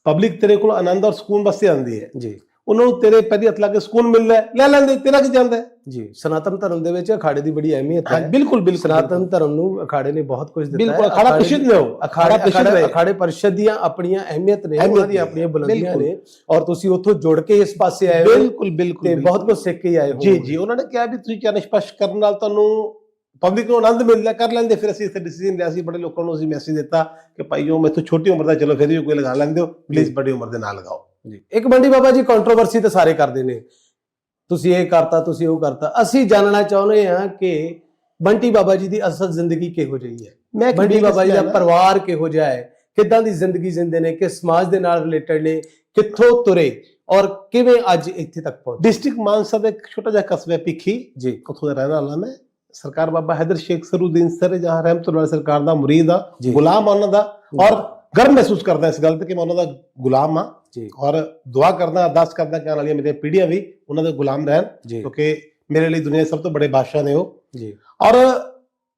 ਪਬਲਿਕ ਤੇਰੇ ਕੋਲ ਆਨੰਦ ਔਰ ਸਕੂਨ ਵਾਸਤੇ ਆਉਂਦੀ ਹੈ। ਜੀ। ਉਹਨਾਂ ਨੂੰ ਤੇਰੇ ਪੈਰੀ ਹੱਥ ਲਾ ਕੇ ਸਕੂਨ ਮਿਲਦਾ ਹੈ ਲੈ ਲੈਂਦੇ ਤੇਰਾ ਕੀ ਜਾਂਦਾ ਹੈ? ਜੀ ਸਨਾਤਨ ਧਰਮ ਦੇ ਵਿੱਚ ਅਖਾੜੇ ਦੀ ਬੜੀ ਅਹਿਮੀਅਤ ਹਾਂ ਹੈ। ਬਿਲਕੁਲ ਬਿਲਕੁਲ ਸਨਾਤਨ ਧਰਮ ਨੂੰ ਅਖਾੜੇ ਨੇ ਬਹੁਤ ਕੁਝ ਦਿੱਤਾ ਬਿਲਕੁਲ ਹੈ। ਅਖਾੜਾ ਅਖਾੜੇ ਪ੍ਰੀਸ਼ਦ ਨੇ ਉਹ। ਅਖਾੜੇ ਅਖਾੜੇ ਰਹੇ। ਅਖਾੜੇ ਪਰਿਸ਼ਦ ਦੀਆਂ ਆਪਣੀਆਂ ਅਹਿਮੀਅਤ ਨੇ ਉਹਨਾਂ ਨੇ, ਆਪਣੀਆਂ ਬੁਲੰਦੀਆਂ। ਨੇ ਔਰ ਤੁਸੀਂ ਉੱਥੋਂ ਜੁੜ ਕੇ ਇਸ ਪਾਸੇ ਆਏ ਹੋ ਬਿਲਕੁਲ ਬਿਲਕੁਲ ਤੇ। ਬਹੁਤ ਕੁਝ ਸਿੱਖ ਕੇ ਆਏ ਹੋ। ਜੀ ਜੀ ਉਹਨਾਂ ਨੇ ਕਿਹਾ ਵੀ ਤੁਸੀਂ ਚਰਨ ਸਪਰਸ਼ ਕਰਨ ਨਾਲ ਤੁਹਾਨੂੰ ਪਬਲਿਕ ਨੂੰ ਆਨੰਦ ਮਿਲਦਾ ਕਰ ਲੈਂਦੇ। ਫਿਰ ਅਸੀਂ ਇੱਥੇ ਡਿਸੀਜਨ ਲਿਆ ਸੀ ਬੜੇ ਲੋਕਾਂ ਨੂੰ ਅਸੀਂ ਮੈਸੇਜ ਦਿੱਤਾ ਕਿ ਭਾਈਓ ਮੈਥੋਂ ਛੋਟੀ ਉਮਰ ਦਾ ਚਲੋ ਫਿਰ ਵੀ ਕੋਈ ਲਗਾ ਲੈਂਦੇ ਹੋ। ਪਲੀਜ਼ ਜੀ। ਬੜੀ ਉਮਰ ਦੇ ਨਾਲ ਲਗਾਓ। ਜੀ। ਇੱਕ ਬੰਦੀ ਬਾਬਾ ਜੀ ਕੰਟਰੋਵਰਸੀ ਤਾਂ ਸਾਰੇ ਕਰਦੇ ਨੇ। ਤੁਸੀਂ ਇਹ ਕਰਤਾ ਤੁਸੀਂ ਉਹ ਕਰਤਾ। ਅਸੀਂ ਜਾਣਨਾ ਚਾਹੁੰਦੇ ਹਾਂ ਕਿ ਬੰਟੀ ਬਾਬਾ ਜੀ ਦੀ ਅਸਲ ਜ਼ਿੰਦਗੀ ਕਿਹੋ ਜਿਹੀ ਹੈ? ਮੈਂ ਬੰਟੀ ਬਾਬਾ ਜੀ ਦਾ ਪਰਿਵਾਰ ਕਿਹੋ ਜਿਹਾ ਹੈ? ਕਿੱਦਾਂ ਦੀ ਜ਼ਿੰਦਗੀ ਜਿੰਦੇ ਨੇ? ਕਿ ਸਮਾਜ ਦੇ ਨਾਲ ਰਿਲੇਟਡ ਨੇ? ਕਿੱਥੋਂ ਤੁਰੇ? ਔਰ ਕਿਵੇਂ ਅੱਜ ਇੱਥੇ ਤੱਕ ਪਹੁੰਚੇ? ਡਿਸਟ੍ਰਿਕਟ ਮਾਨਸਾ ਦਾ ਇੱਕ ਛੋਟਾ ਜਿਹਾ ਕਸਬਾ ਪਿੱਖੀ ਜੀ। ਉੱਥੋਂ ਦਾ ਰਹਿਣ ਵਾਲਾ ਮੈਂ। ਸਰਕਾਰ ਬਾਬਾ ਹੈਦਰ ਸ਼ੇਖ ਸਰੂਦੀਨ ਸਰ ਜਹਾਂ ਰਹਿਮਤੁਲਲਾਹ ਸਰਕਾਰ ਦਾ ਮੁਰੀਦ ਆ ਗੁਲਾਮ ਉਹਨਾਂ ਦਾ। ਔਰ ਗਰਮ ਮਹਿਸੂਸ ਕਰਦਾ ਇਸ ਗੱਲ ਤੇ ਕਿ ਮੈਂ ਉਹਨਾਂ ਦਾ ਗੁਲਾਮ ਆ। ਜੀ। ਔਰ ਦੁਆ ਕਰਦਾ ਅਰਦਾਸ ਕਰਦਾ ਕਿ ਆਉਣ ਵਾਲੀਆਂ ਮੇਰੀਆਂ ਪੀੜ੍ਹੀਆਂ ਵੀ ਉਹਨਾਂ ਦੇ ਗੁਲਾਮ ਰਹਿਣ ਜੀ। ਕਿਉਂਕਿ ਮੇਰੇ ਲਈ ਦੁਨੀਆ ਦੇ ਸਭ ਤੋਂ ਬੜੇ ਬਾਦਸ਼ਾਹ ਨੇ ਉਹ। ਜੀ। ਔਰ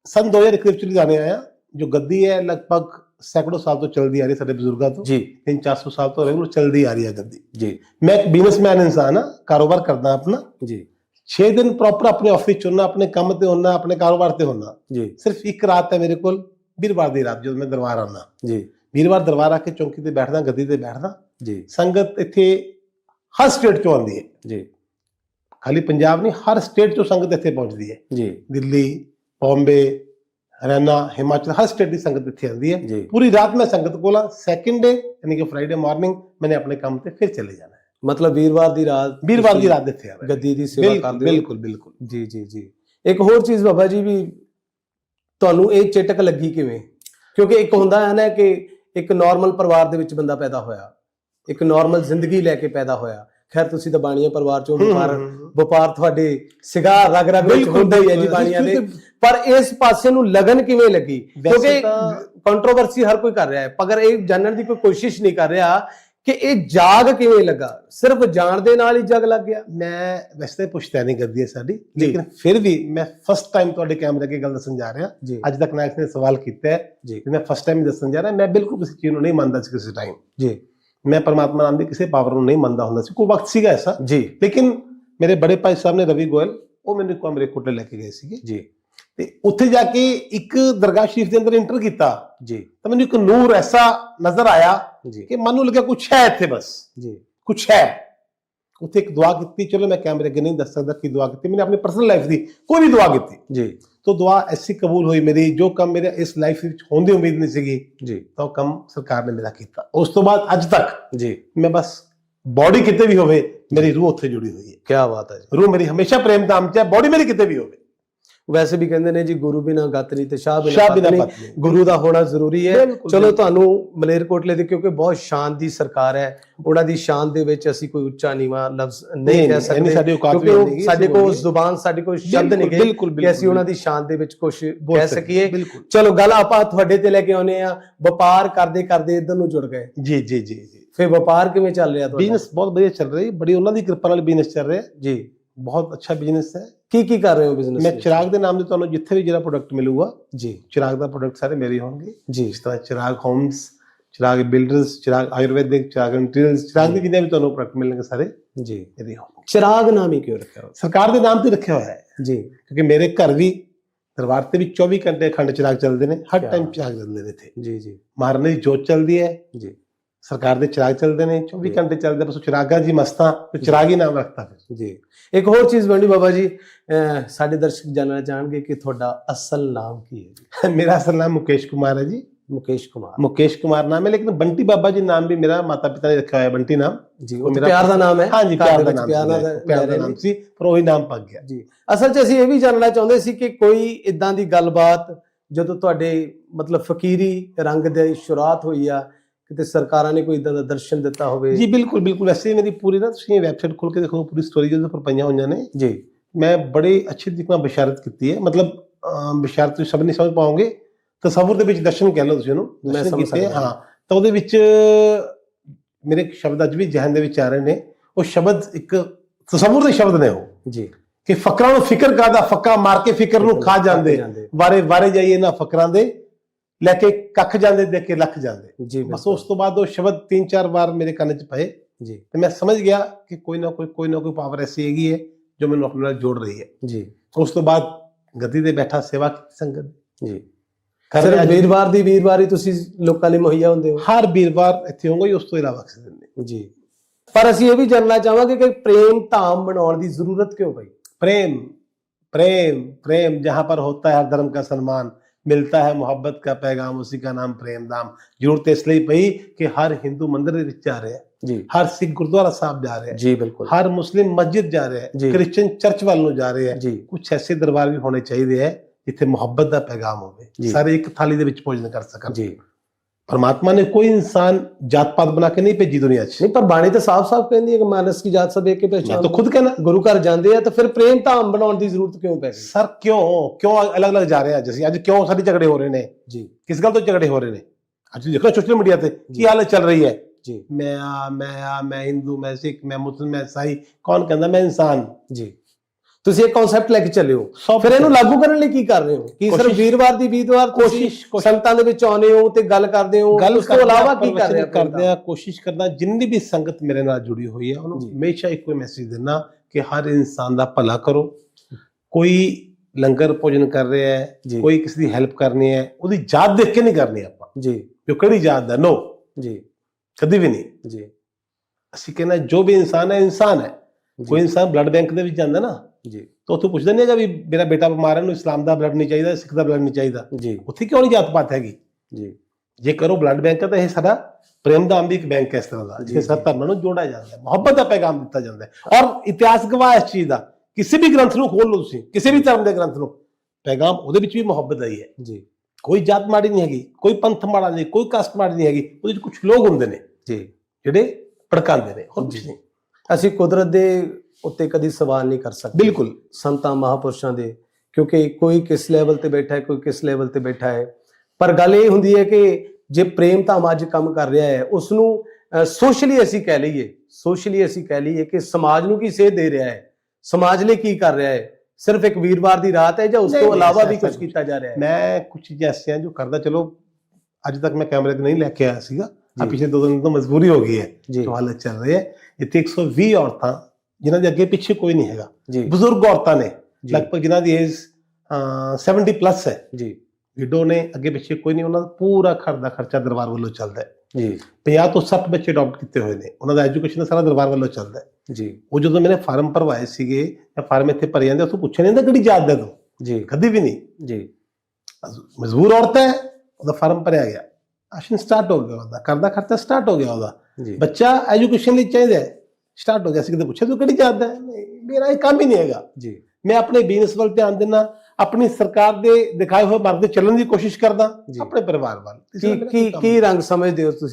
ਸਨ 2001 ਦੇ ਵਿੱਚ ਜਾਣੇ ਆਇਆ ਜੋ ਗੱਦੀ ਹੈ ਲਗਭਗ ਸੈਕੜੋ ਸਾਲ ਤੋਂ ਚੱਲਦੀ ਆ ਰਹੀ ਸਾਡੇ ਬਜ਼ੁਰਗਾਂ ਤੋਂ। ਜੀ। 3-400 ਸਾਲ ਤੋਂ ਰੈਗੂਲਰ ਚੱਲਦੀ ਆ ਰਹੀ ਹੈ ਗੱਦੀ। ਜੀ। ਮੈਂ ਇੱਕ ਬਿਜ਼ਨਸਮੈਨ ਇਨਸਾਨ ਆ ਕਾਰੋਬਾਰ ਕਰਦਾ ਆਪਣਾ। ਜੀ। 6 ਦਿਨ ਪ੍ਰੋਪਰ ਆਪਣੇ ਆਫਿਸ ਚ ਹੁੰਨਾ ਆਪਣੇ ਕੰਮ ਤੇ ਹੁੰਨਾ ਆਪਣੇ ਕਾਰੋਬਾਰ ਤੇ ਹੁੰਨਾ। ਜੀ। ਸਿਰਫ ਇੱਕ ਰਾਤ ਹੈ ਮੇਰੇ ਕੋਲ ਵੀਰਵਾਰ ਦੀ ਰਾਤ ਜਦੋਂ ਮੈਂ ਦਰਬਾਰ ਆਉਣਾ ਜੀ। ਵੀਰਵਾਰ ਦਰਬਾਰ ਆ ਕੇ ਚੌਂਕੀ ਤੇ ਬੈਠਦਾ ਗੱਦੀ ਤੇ ਬੈਠਦਾ। ਜੀ। ਸੰਗਤ ਇੱਥੇ ਹਰ ਸਟੇਟ ਚੋਂ ਆਉਂਦੀ ਹੈ। ਜੀ। ਖਾਲੀ ਪੰਜਾਬ ਨਹੀਂ ਹਰ ਸਟੇਟ ਚੋਂ ਸੰਗਤ ਇੱਥੇ ਪਹੁੰਚਦੀ ਹੈ। ਜੀ। ਦਿੱਲੀ ਬੰਬੇ ਹਰਿਆਣਾ ਹਿਮਾਚਲ ਹਰ ਸਟੇਟ ਦੀ ਸੰਗਤ ਇੱਥੇ ਆਉਂਦੀ ਹੈ। ਜੀ। ਪੂਰੀ ਰਾਤ ਮੈਂ ਸੰਗਤ ਕੋਲ ਸੈਕਿੰਡ ਡੇ ਯਾਨੀ ਕਿ ਫਰਾਈਡੇ ਮਾਰਨਿੰਗ ਮੈਨੇ ਆਪਣੇ ਕੰਮ ਤੇ ਫਿਰ ਚਲੇ ਜਾਣਾ ਹੈ। ਮਤਲਬ ਵੀਰਵਾਰ ਦੀ ਰਾਤ ਵੀਰਵਾਰ ਦੀ ਰਾਤ ਇੱਥੇ ਆਣਾ ਗੱਦੀ ਦੀ ਸੇਵਾ ਕਰਦੇ ਬਿਲਕੁਲ ਬਿਲਕੁਲ। ਜੀ ਜੀ ਜੀ। ਇੱਕ ਹੋਰ ਚੀਜ਼ ਬਾਬਾ ਜੀ ਵੀ ਤੁਹਾਨੂੰ ਇਹ ਚਟਕ ਲੱਗੀ ਕਿਵੇਂ? ਕਿਉਂਕਿ ਇੱਕ ਹੁੰਦਾ ਹੈ ਨਾ ਕਿ ਇੱਕ ਨਾਰਮਲ ਪਰਿਵਾਰ ਦੇ ਵਿੱਚ ਬੰਦਾ ਪੈਦਾ ਹੋਇਆ। ਇੱਕ ਨਾਰਮਲ ਜ਼ਿੰਦਗੀ ਲੈ ਕੇ ਪੈਦਾ ਹੋਇਆ। ਖੈਰ ਤੁਸੀਂ ਤਾਂ ਬਾਣੀਆ ਪਰਿਵਾਰ ਚੋਂ ਵਪਾਰ ਵਪਾਰ ਤੁਹਾਡੇ ਸਿਗਾਰ ਰਗ ਰਗ ਵਿੱਚ ਹੁੰਦਾ ਹੀ ਹੈ ਜੀ। ਬਾਣੀਆਂ ਦੇ। ਪਰ ਇਸ ਪਾਸੇ ਨੂੰ ਲਗਨ ਕਿਵੇਂ ਲੱਗੀ? ਕਿਉਂਕਿ ਕੰਟਰੋਵਰਸੀ ਹਰ ਕੋਈ ਕਰ ਰਿਹਾ ਹੈ ਪਰ ਇਹ ਜਾਣਨ ਦੀ ਕੋਈ ਕੋਸ਼ਿਸ਼ ਨਹੀਂ ਕਰ ਰਿਹਾ ਕਿ ਇਹ ਜਾਗ ਕਿਵੇਂ ਲੱਗਾ। ਸਿਰਫ ਜਾਣ ਦੇ ਨਾਲ ਹੀ ਜਗ ਲੱਗ ਗਿਆ? ਮੈਂ ਵੈਸੇ ਪੁਸ਼ਤੈਨੀ ਗੱਦੀ ਹੈ ਸਾਡੀ ਲੇਕਿਨ ਫਿਰ ਵੀ ਮੈਂ ਫਸਟ ਟਾਈਮ ਤੁਹਾਡੇ ਕੈਮਰੇ ਅੱਗੇ ਗੱਲ ਦੱਸਣ ਜਾ ਰਿਹਾ। ਅੱਜ ਤੱਕ ਨਾ ਕਿਸੇ ਨੇ ਸਵਾਲ ਕੀਤਾ ਹੈ। ਮੈਂ ਫਸਟ ਟਾਈਮ ਦੱਸਣ ਜਾ ਰਿਹਾ। ਮੈਂ ਬਿਲਕੁਲ ਕਿਸੇ ਚੀਜ਼ ਨੂੰ ਨਹੀਂ ਮੰਨਦਾ ਸੀ ਕਿਸੇ ਟਾਈਮ ਜੀ। ਮੈਂ ਪਰਮਾਤਮਾ ਨਾਮ ਦੀ ਕਿਸੇ ਪਾਵਰ ਨੂੰ ਨਹੀਂ ਮੰਨਦਾ ਹੁੰਦਾ ਸੀ। ਕੋਈ ਵਕਤ ਸੀਗਾ ਐਸਾ? ਜੀ। ਲੇਕਿਨ ਮੇਰੇ ਬੜੇ ਭਾਈ ਸਾਹਿਬ ਨੇ ਰਵੀ ਗੋਇਲ ਉਹ ਮੈਨੂੰ ਇੱਕ ਵਾਰ ਮੇਰੇ ਕੋਟੇ ਲੈ ਕੇ ਗਏ ਸੀਗੇ। ਜੀ। ਤੇ ਉੱਥੇ ਜਾ ਕੇ ਇੱਕ ਦਰਗਾਹ ਸ਼ਰੀਫ ਦੇ ਅੰਦਰ ਇੰਟਰ ਕੀਤਾ। ਜੀ। ਤਾਂ ਮੈਨੂੰ ਇੱਕ ਨੂਰ ਐਸਾ ਨਜ਼ਰ ਆਇਆ ਜੀ। ਕਿ ਮਨ ਨੂੰ ਲੱਗਿਆ ਕੁਛ ਹੈ ਇੱਥੇ ਬਸ। ਜੀ। ਕੁਛ ਹੈ। ਉੱਥੇ ਇੱਕ ਦੁਆ ਕੀਤੀ ਚਲੋ ਮੈਂ ਕੈਮਰੇ ਅੱਗੇ ਨਹੀਂ ਦੱਸ ਸਕਦਾ ਕੀ ਦੁਆ ਕੀਤੀ। ਮੈंने ਆਪਣੀ ਪਰਸਨਲ ਲਾਈਫ ਦੀ ਕੋਈ ਵੀ ਦੁਆ ਕੀਤੀ। ਜੀ। ਤੋਂ ਦੁਆ ਐਸੀ ਕਬੂਲ ਹੋਈ ਮੇਰੀ ਜੋ ਕੰਮ ਮੇਰੇ ਇਸ ਲਾਈਫ ਵਿੱਚ ਹੋਣ ਦੀ ਉਮੀਦ ਨਹੀਂ ਸੀਗੀ ਜੀ। ਤਾਂ ਕੰਮ ਸਰਕਾਰ ਨੇ ਮੇਰਾ ਕੀਤਾ। ਉਸ ਤੋਂ ਬਾਅਦ ਅੱਜ ਤੱਕ ਜੀ। ਮੈਂ ਬਸ ਬਾਡੀ ਕਿਤੇ ਵੀ ਹੋਵੇ ਮੇਰੀ ਰੂਹ ਉੱਥੇ ਜੁੜੀ ਹੋਈ ਹੈ। ਕੀ ਬਾਤ ਹੈ ਰੂਹ ਮੇਰੀ ਹਮੇਸ਼ਾ ਪ੍ਰੇਮ ਦਾ ਅੰਮਚ ਹੈ ਬਾਡੀ ਮੇਰੀ ਕਿਤੇ ਵੀ ਹੋਵੇ। ਵੈਸੇ ਵੀ ਕਹਿੰਦੇ ਨੇ ਜੀ ਗੁਰੂ ਬਿਨਾ ਗਤ ਨਹੀਂ ਤੇ ਸ਼ਾਹ ਬਿਨਾ ਪਤ ਨਹੀਂ। ਗੁਰੂ ਦਾ ਹੋਣਾ ਜ਼ਰੂਰੀ ਹੈ। ਚਲੋ। ਤੁਹਾਨੂੰ ਮਲੇਰਕੋਟਲੇ ਦੇ ਕਿਉਂਕਿ ਬਹੁਤ ਸ਼ਾਨ ਦੀ ਸਰਕਾਰ ਹੈ ਉਹਨਾਂ ਦੀ ਸ਼ਾਨ ਦੇ ਵਿੱਚ ਅਸੀਂ ਕੋਈ ਉੱਚਾ ਨੀਵਾ ਲਫ਼ਜ਼ ਨਹੀਂ ਕਹਿ ਸਕਦੇ। ਸਾਡੀ ਔਕਾਤ ਕਿਉਂਕਿ ਵੀ ਨਹੀਂ ਸਾਡੇ ਕੋਲ। ਜ਼ੁਬਾਨ ਸਾਡੇ ਕੋਲ ਸ਼ਬਦ ਨਹੀਂ ਗਏ ਕਿ ਅਸੀਂ। ਉਹਨਾਂ ਦੀ ਸ਼ਾਨ ਦੇ ਵਿੱਚ ਕੁਝ ਬੋਲ ਕਹਿ ਸਕੀਏ। ਚਲੋ ਗੱਲ ਆਪਾਂ ਤੁਹਾਡੇ ਤੇ ਲੈ ਕੇ ਆਉਨੇ ਆ ਵਪਾਰ ਕਰਦੇ ਕਰਦੇ ਇਧਰ ਨੂੰ ਜੁੜ ਗਏ। ਜੀ ਜੀ ਜੀ ਜੀ। ਫਿਰ ਵਪਾਰ ਕਿਵੇਂ ਚੱਲ ਰਿਹਾ ਤੁਹਾਡਾ? ਬਿਜ਼ਨਸ ਬਹੁਤ ਵਧੀਆ ਚੱਲ ਰਹੀ ਬੜੀ ਉਹਨਾਂ ਦੀ ਕਿਰਪਾ ਨਾਲ ਬਿਜ਼ਨਸ ਚੱਲ ਰਿਹਾ। ਜੀ। ਬਹੁਤ ਅੱਛਾ ਬਿਜ਼ਨਸ ਹੈ। ਕੀ ਕੀ ਕਰ ਰਹੇ ਹੋ ਬਿਜ਼ਨਸ ਮੈਂ ਚਿਰਾਗ ਦੇ ਨਾਮ ਦੇ ਤੁਹਾਨੂੰ ਜਿੱਥੇ ਵੀ ਜਿਹੜਾ ਪ੍ਰੋਡਕਟ ਮਿਲੂਗਾ ਜੀ ਚਿਰਾਗ ਦਾ ਪ੍ਰੋਡਕਟ ਸਾਰੇ ਮੇਰੇ ਹੀ ਹੋਣਗੇ ਜੀ ਜਿਸ ਤਰ੍ਹਾਂ Chirag homes Chirag builders Chirag Ayurvedic Chirag interiors Chirag ਦੇ ਜਿੰਨੇ ਵੀ ਤੁਹਾਨੂੰ ਪ੍ਰੋਡਕਟ ਮਿਲਣਗੇ ਸਾਰੇ ਜੀ ਮੇਰੇ ਹੀ ਹੋਣਗੇ ਚਿਰਾਗ ਨਾਮ ਹੀ ਕਿਉਂ ਰੱਖਿਆ ਹੋਇਆ? ਸਰਕਾਰ ਦੇ ਨਾਮ ਤੇ ਰੱਖਿਆ ਹੋਇਆ ਹੈ ਜੀ ਕਿਉਂਕਿ ਮੇਰੇ ਘਰ ਵੀ ਦਰਬਾਰ ਤੇ ਵੀ 24 ਘੰਟੇ ਅਖੰਡ ਚਿਰਾਗ ਚੱਲਦੇ ਨੇ ਹਰ ਕਿਆ ਟਾਈਮ ਬਾਤ। ਚਿਰਾਗ ਚੱਲਦੇ ਨੇ ਇੱਥੇ ਜੀ ਜੀ ਮਹਾਰਾਣੀ ਦੀ ਜੋਤ ਚੱਲਦੀ ਹੈ ਜੀ ਸਰਕਾਰ ਦੇ ਚਿਰਾਗ ਚੱਲਦੇ ਨੇ 24 ਜੀ। ਘੰਟੇ ਚੱਲਦੇ ਬਸ ਚਿਰਾਗਾਂ ਜੀ ਮਸਤਾਂ ਤੇ ਚਿਰਾਗ ਹੀ ਨਾਮ ਰੱਖਤਾ ਫਿਰ। ਜੀ। ਇੱਕ ਹੋਰ ਚੀਜ਼ ਬੰਡੀ ਬਾਬਾ ਜੀ ਸਾਡੇ ਦਰਸ਼ਕ ਜਾਣਨਾ ਚਾਹਣਗੇ ਕਿ ਤੁਹਾਡਾ ਅਸਲ ਨਾਮ ਕੀ ਹੈ ਮੇਰਾ ਅਸਲ ਨਾਮ ਮੁਕੇਸ਼ ਕੁਮਾਰ ਹੈ ਜੀ। ਮੁਕੇਸ਼ ਕੁਮਾਰ। ਮੁਕੇਸ਼ ਕੁਮਾਰ ਨਾਮ ਹੈ ਲੇਕਿਨ ਬੰਟੀ ਬਾਬਾ ਜੀ ਨਾਮ ਵੀ ਮੇਰਾ ਮਾਤਾ ਪਿਤਾ ਨੇ ਰੱਖਿਆ ਹੋਇਆ ਹੈ, ਬੰਟੀ ਨਾਮ। ਜੀ ਉਹ ਪਿਆਰ ਦਾ ਨਾਮ ਹੈ। ਹਾਂਜੀ ਪਿਆਰ ਦੇ ਨਾਮ ਪਿਆਰ ਦਾ ਨਾਮ। ਸੀ ਪਰ ਉਹੀ ਨਾਮ ਪੱਕ ਗਿਆ। ਜੀ। ਅਸਲ 'ਚ ਅਸੀਂ ਇਹ ਵੀ ਜਾਣਨਾ ਚਾਹੁੰਦੇ ਸੀ ਕਿ ਕੋਈ ਇਦਾਂ ਦੀ ਗੱਲਬਾਤ ਜਦੋਂ ਤੁਹਾਡੇ ਮਤਲਬ ਫਕੀਰੀ ਰੰਗ ਦੀ ਸ਼ੁਰੂਆਤ ਹੋਈ ਆ ਕਿਤੇ ਸਰਕਾਰਾਂ ਨੇ ਕੋਈ ਇਦਾਂ ਦਾ ਦਰਸ਼ਨ ਦਿੱਤਾ ਹੋਵੇ। ਜੀ ਬਿਲਕੁਲ ਬਿਲਕੁਲ। ਹੀ ਮੇਰੀ ਪੂਰੀ ਨਾ ਤੁਸੀਂ ਵੈਬਸਾਈਟ ਖੋਲ ਕੇ ਦੇਖੋ ਪੂਰੀ ਸਟੋਰੀ ਜਿਹਦੇ ਉੱਪਰ ਪਈਆਂ ਹੋਈਆਂ ਨੇ। ਜੀ। ਮੈਂ ਬੜੇ ਅੱਛੇ ਤਰੀਕੇ ਨਾਲ ਬਿਸ਼ਾਰਤ ਕੀਤੀ ਹੈ। ਮਤਲਬ ਬਿਸ਼ਾਰਤ ਤੁਸੀਂ ਸਭ ਨਹੀਂ ਸਮਝ ਪਾਓਗੇ। ਤਸਵੁਰ ਦੇ ਵਿੱਚ ਦਰਸ਼ਨ ਕਹਿ ਲਓ ਤੁਸੀਂ ਉਹਨੂੰ। ਮੈਂ ਸਮਝ ਸਕਦਾ। ਹਾਂ। ਤਾਂ ਉਹਦੇ ਵਿੱਚ ਮੇਰੇ ਇੱਕ ਸ਼ਬਦ ਅੱਜ ਵੀ ਜਹਨ ਦੇ ਵਿੱਚ ਆ ਰਹੇ ਨੇ। ਉਹ ਸ਼ਬਦ ਇੱਕ ਤਸਵੁਰ ਦੇ ਸ਼ਬਦ ਨੇ ਉਹ। ਜੀ। ਕਿ ਫਕਰਾਂ ਨੂੰ ਫਿਕਰ ਕਰਦਾ ਫੱਕਾ ਮਾਰ ਕੇ ਫਿਕਰ ਨੂੰ ਖਾ ਜਾਂਦੇ। ਵਾਰੇ ਵਾਰੇ ਜਾਈਏ ਨਾ ਫਕਰਾਂ ਦੇ। ਲੈ ਕੇ ਕੱਖ ਜਾਂਦੇ ਦੇਖ ਕੇ ਲੱਖ ਜਾਂਦੇ। ਜੀ ਬਸ ਉਸ ਤੋਂ ਬਾਅਦ ਉਹ ਸ਼ਬਦ ਤਿੰਨ ਚਾਰ ਵਾਰ ਮੇਰੇ ਕੰਨ 'ਚ ਪਏ। ਜੀ। ਤੇ ਮੈਂ ਸਮਝ ਗਿਆ ਕਿ ਕੋਈ ਨਾ ਕੋਈ ਕੋਈ ਨਾ ਕੋਈ ਪਾਵਰ ਐਸੀ ਹੈਗੀ ਹੈ ਜੋ ਮੈਨੂੰ ਆਪਣੇ ਨਾਲ ਜੋੜ ਰਹੀ ਹੈ। ਜੀ। ਉਸ ਤੋਂ ਬਾਅਦ ਗੱਦੀ ਤੇ ਬੈਠਾ ਸੇਵਾ ਕੀਤੀ ਸੰਗਤ ਜੀ। ਸਰ ਵੀਰਵਾਰ ਦੀ ਵੀਰਵਾਰ ਤੁਸੀਂ ਲੋਕਾਂ ਲਈ ਮੁਹੱਈਆ ਹੁੰਦੇ ਹੋ? ਹਰ ਵੀਰਵਾਰ ਇੱਥੇ ਹੋਊਗਾ ਹੀ ਉਸ ਤੋਂ ਇਲਾਵਾ ਕਿਸੇ ਦਿਨ ਜੀ। ਪਰ ਅਸੀਂ ਇਹ ਵੀ ਜਾਣਨਾ ਚਾਹਾਂਗੇ ਕਿ ਪ੍ਰੇਮ ਧਾਮ ਬਣਾਉਣ ਦੀ ਜ਼ਰੂਰਤ ਕਿਉਂ ਪਈ? ਪ੍ਰੇਮ ਪ੍ਰੇਮ ਪ੍ਰੇਮ ਜਹਾਂ ਪਰ ਹੋਤਾ ਹੈ ਹਰ ਧਰਮ ਦਾ ਸਨਮਾਨ। ਮਿਲਦਾ ਹੈ ਮੁਹੱਬਤ ਦਾ ਪੈਗਾਮ ਉਸੇ ਦਾ ਨਾਮ ਪ੍ਰੇਮ ਦਾਮ ਇਸ ਲਈ ਪਈ ਕਿ ਹਰ ਹਿੰਦੂ ਮੰਦਿਰ ਦੇ ਵਿੱਚ ਜਾ ਰਿਹਾ ਜੀ ਹਰ ਸਿੱਖ ਗੁਰਦੁਆਰਾ ਸਾਹਿਬ ਜਾ ਰਿਹਾ ਜੀ ਬਿਲਕੁਲ ਹਰ ਮੁਸਲਿਮ ਮਸਜਿਦ ਜਾ ਰਿਹਾ ਹੈ ਕ੍ਰਿਸਚੀਅਨ ਚਰਚ ਵੱਲ ਨੂੰ ਜਾ ਰਿਹਾ ਹੈ ਕੁਝ ਐਸੇ ਦਰਬਾਰ ਵੀ ਹੋਣੇ ਚਾਹੀਦੇ ਹੈ ਜਿੱਥੇ ਮੁਹੱਬਤ ਦਾ ਪੈਗਾਮ ਹੋਵੇ ਸਾਰੇ ਇੱਕ ਥਾਲੀ ਦੇ ਵਿੱਚ ਭੋਜਨ ਕਰ ਸਕਣ ਜੀ परमात्मा ने कोई इंसान जात पात बना के नहीं भेजी दुनिया च ਨਹੀਂ ਪਰ ਬਾਣੀ ਤਾਂ ਸਾਫ਼-ਸਾਫ਼ ਕਹਿੰਦੀ ਹੈ ਕਿ ਮਾਨਸ ਕੀ ਜਾਤ ਸਭ ਇੱਕ ਹੀ मैं ਪਹਿਚਾਨ तो खुद कहना ਗੁਰੂ ਘਰ ਜਾਂਦੇ ਆ ਤਾਂ ਫਿਰ ਪ੍ਰੇਮ ਧਾਮ ਬਣਾਉਣ ਦੀ ਜ਼ਰੂਰਤ ਕਿਉਂ ਪੈ ਗਈ सर क्यों क्यों अलग अलग जा रहे हैं जैसे आज क्यों सारे झगड़े हो रहे ने ਜੀ किस गल तो झगड़े हो रहे ने आज देखो सोशल मीडिया ते की हालत चल रही है ਜੀ मैं आ मैं आ मैं हिंदू मैं सिख मैं मुस्लिम मैं ईसाई कौन कहता मैं इंसान ਜੀ ਤੁਸੀਂ ਇਹ ਕਨਸੈਪਟ ਲੈ ਕੇ ਚੱਲੇ ਹੋ। ਫਿਰ ਇਹਨੂੰ ਲਾਗੂ ਕਰਨ ਲਈ ਕੀ ਕਰ ਰਹੇ ਹੋ? ਕੀ ਸਿਰਫ ਵੀਰਵਾਰ ਦੀ ਵੀਰਵਾਰ ਕੋਸ਼ਿਸ਼- ਸੰਗਤਾਂ ਦੇ ਵਿੱਚ ਆਉਨੇ ਹੋ ਤੇ ਗੱਲ ਕਰਦੇ ਹੋ ਉਸ ਤੋਂ ਇਲਾਵਾ ਕੀ ਕਰ ਰਹੇ ਹੋ ਕਰਦੇ ਆ ਕੋਸ਼ਿਸ਼ ਕਰਦਾ ਜਿੰਨੀ ਵੀ ਸੰਗਤ ਮੇਰੇ ਨਾਲ ਜੁੜੀ ਹੋਈ ਹੈ ਉਹਨੂੰ। ਹਮੇਸ਼ਾ ਇੱਕੋ ਹੀ ਮੈਸੇਜ ਦੇਣਾ ਕਿ ਹਰ ਇਨਸਾਨ ਦਾ ਭਲਾ ਕਰੋ। ਕੋਈ ਲੰਗਰ ਭੋਜਨ ਕਰ ਰਿਹਾ ਹੈ। ਕੋਈ ਕਿਸੇ ਦੀ ਹੈਲਪ ਕਰਨੀ ਹੈ ਉਹਦੀ ਜਾਤ ਦੇਖ ਕੇ ਨਹੀਂ ਕਰਨੀ ਆਪਾਂ। ਜੀ। ਜੋ ਕਿਹੜੀ ਜਾਤ ਦਾ ਨੋ ਜੀ। ਕਦੀ ਵੀ ਨਹੀਂ। ਜੀ। ਅਸੀਂ ਕਹਿੰਦਾ ਜੋ ਵੀ ਇਨਸਾਨ ਹੈ ਇਨਸਾਨ ਹੈ। ਕੋਈ ਇਨਸਾਨ ਬਲੱਡ ਬੈਂਕ ਦੇ ਵਿੱਚ ਜਾਂਦਾ ਨਾ ਜੀ। ਤਾਂ ਉੱਥੇ ਪੁੱਛਦਾ ਨਹੀਂ ਹੈਗਾ ਵੀ ਮੇਰਾ ਬੇਟਾ ਬਿਮਾਰ ਹੈ ਨੂੰ ਇਸਲਾਮ ਦਾ ਬਲੱਡ ਨਹੀਂ ਚਾਹੀਦਾ ਸਿੱਖ ਦਾ ਬਲੱਡ ਨਹੀਂ ਚਾਹੀਦਾ। ਜੀ। ਉੱਥੇ ਕਿਉਂ ਨਹੀਂ ਜਾਤ ਪਾਤ ਹੈਗੀ? ਜੀ। ਜੇ ਕਰੋ ਬਲੱਡ ਬੈਂਕ ਹੈ ਤਾਂ ਇਹ ਸਾਡਾ ਪ੍ਰੇਮ ਦਾ ਇੱਕ ਬੈਂਕ ਇਸ ਤਰ੍ਹਾਂ ਦਾ ਜੀ, ਜਿਸ ਜੀ। ਧਰਮਾਂ ਨੂੰ ਜੋੜਿਆ ਜਾਂਦਾ ਹੈ। ਮੁਹੱਬਤ ਦਾ ਪੈਗਾਮ ਦਿੱਤਾ ਜਾਂਦਾ ਹੈ। ਔਰ ਇਤਿਹਾਸ ਗਵਾਹ ਇਸ ਚੀਜ਼ ਦਾ। ਕਿਸੇ ਵੀ ਗ੍ਰੰਥ ਨੂੰ ਖੋਲ ਲਓ ਤੁਸੀਂ ਕਿਸੇ ਵੀ ਧਰਮ ਦੇ ਗ੍ਰੰਥ ਨੂੰ। ਪੈਗਾਮ ਉਹਦੇ ਵਿੱਚ ਵੀ ਮੁਹੱਬਤ ਆਈ ਹੈ ਜੀ। ਕੋਈ ਜਾਤ ਮਾੜੀ ਨਹੀਂ ਹੈਗੀ ਕੋਈ ਪੰਥ ਮਾੜਾ ਨਹੀਂ ਕੋਈ ਕਾਸਟ ਮਾੜੀ ਨਹੀਂ ਹੈਗੀ ਉਹਦੇ ਵਿੱਚ ਕੁਝ ਲੋਕ ਹੁੰਦੇ ਨੇ। ਜੀ। ਜਿਹੜੇ ਭੜਕਾਉਂਦੇ ਨੇ ਹੋਰ ਕੁਝ। ਨਹੀਂ। ਅਸੀਂ ਕੁਦਰਤ ਦੇ ਉੱਤੇ ਕਦੀ ਸਵਾਲ ਨਹੀਂ ਕਰ ਸਕਦੇ। ਬਿਲਕੁਲ। ਸੰਤਾਂ ਮਹਾਪੁਰਸ਼ਾਂ ਦੇ ਕਿਉਂਕਿ ਕੋਈ ਕਿਸ ਲੈਵਲ ਤੇ ਬੈਠਾ ਹੈ ਕੋਈ ਕਿਸ ਲੈਵਲ ਤੇ ਬੈਠਾ ਹੈ। ਪਰ ਗੱਲ ਇਹ ਹੁੰਦੀ ਹੈ ਕਿ ਜੇ ਪ੍ਰੇਮ ਧਾਮ ਅੱਜ ਕੰਮ ਕਰ ਰਿਹਾ ਹੈ ਉਸ ਨੂੰ ਸੋਸ਼ਲੀ ਅਸੀਂ ਕਹਿ ਲਈਏ ਸੋਸ਼ਲੀ ਅਸੀਂ ਕਹਿ ਲਈਏ ਕਿ ਸਮਾਜ ਨੂੰ ਕੀ ਸੇਧ ਦੇ ਰਿਹਾ ਹੈ? ਸਮਾਜ ਲਈ ਕੀ ਕਰ ਰਿਹਾ ਹੈ? ਸਿਰਫ ਇੱਕ ਵੀਰਵਾਰ ਦੀ ਰਾਤ ਹੈ ਜਾਂ ਉਸ ਤੋਂ ਇਲਾਵਾ ਵੀ ਕੁਝ ਕੀਤਾ ਜਾ ਰਿਹਾ ਹੈ? ਮੈਂ ਕੁਝ ਚੀਜ਼ਾਂ ਐਸੀਆਂ ਜੋ ਕਰਦਾ ਚਲੋ ਅੱਜ ਤੱਕ ਮੈਂ ਕੈਮਰੇ ਤੇ ਨਹੀਂ ਲੈ ਕੇ ਆਇਆ ਸੀਗਾ। ਆ। ਪਿਛਲੇ ਦੋ ਦਿਨ ਤੋਂ ਮਜਬੂਰੀ ਹੋ ਗਈ ਹੈ। ਹਾਲਤ ਚੱਲ ਰਹੀ ਹੈ। ਇੱਥੇ 120 ਔਰਤਾਂ ਜਿਨ੍ਹਾਂ ਦੇ ਅੱਗੇ ਪਿੱਛੇ ਕੋਈ ਨਹੀਂ ਹੈਗਾ। ਜੀ। ਬਜ਼ੁਰਗ ਔਰਤਾਂ ਨੇ ਲਗਭਗ ਜਿਨ੍ਹਾਂ ਦੀ ਏਜ 70 ਪਲੱਸ ਹੈ। ਜੀ। ਵਿਡੋ ਨੇ ਅੱਗੇ ਪਿੱਛੇ ਕੋਈ ਨਹੀਂ ਉਹਨਾਂ ਦਾ ਪੂਰਾ ਘਰ ਦਾ ਖਰਚਾ ਦਰਬਾਰ ਵੱਲੋਂ ਚੱਲਦਾ ਹੈ। ਜੀ। 50 ਤੋਂ 60 ਬੱਚੇ ਅਡਾਪਟ ਕੀਤੇ ਹੋਏ ਨੇ। ਉਹਨਾਂ ਦਾ ਐਜੂਕੇਸ਼ਨ ਦਾ ਸਾਰਾ ਦਰਬਾਰ ਵੱਲੋਂ ਚੱਲਦਾ ਹੈ। ਜੀ। ਉਹ ਜਦੋਂ ਮੈंने ਫਾਰਮ ਭਰਵਾਏ ਸੀਗੇ ਜਾਂ ਫਾਰਮ ਇੱਥੇ ਭਰੇ ਜਾਂਦੇ ਉੱਥੋਂ ਪੁੱਛਿਆ ਨਹੀਂ ਜਾਂਦਾ ਕਿਹੜੀ ਜਾਤ ਦਾ ਤੂੰ? ਜੀ। ਕਦੀ ਵੀ ਨਹੀਂ। ਜੀ। ਮਜ਼ਬੂਰ ਔਰਤ ਹੈ ਉਹਦਾ ਫਾਰਮ ਭਰਿਆ ਗਿਆ। ਅਸ਼ਨ ਸਟਾਰਟ ਹੋ ਗਿਆ ਉਹਦਾ। ਘਰ ਦਾ ਖਰਚਾ ਸਟਾਰਟ ਹੋ ਗਿਆ ਉਹਦਾ। ਜੀ। ਬੱਚਾ ਐਜੂਕੇਸ਼ਨ ਲਈ ਚਾਹੀਦਾ ਹੈ। ਸਟਾਰਟ ਹੋ ਗਿਆ ਸੀ ਕਿਤੇ ਪੁੱਛਿਆ ਤੂੰ ਕਿਹੜੀ ਜਾਤ ਦਾ ਹੈ? ਮੇਰਾ ਇਹ ਕੰਮ ਹੀ ਨਹੀਂ ਹੈਗਾ। ਜੀ। ਮੈਂ ਆਪਣੇ ਬਿਜ਼ਨਸ ਵੱਲ ਧਿਆਨ ਦੇਣਾ ਆਪਣੀ ਸਰਕਾਰ ਦੇ ਦਿਖਾਏ ਹੋਏ ਮਾਰਗ ਤੇ ਚੱਲਣ ਦੀ ਕੋਸ਼ਿਸ਼ ਕਰਦਾ। ਆਪਣੇ ਪਰਿਵਾਰ ਵੱਲ। ਕੀ ਕੀ ਕੀ ਰੰਗ ਸਮਝਦੇ ਹੋ ਤੁਸੀਂ?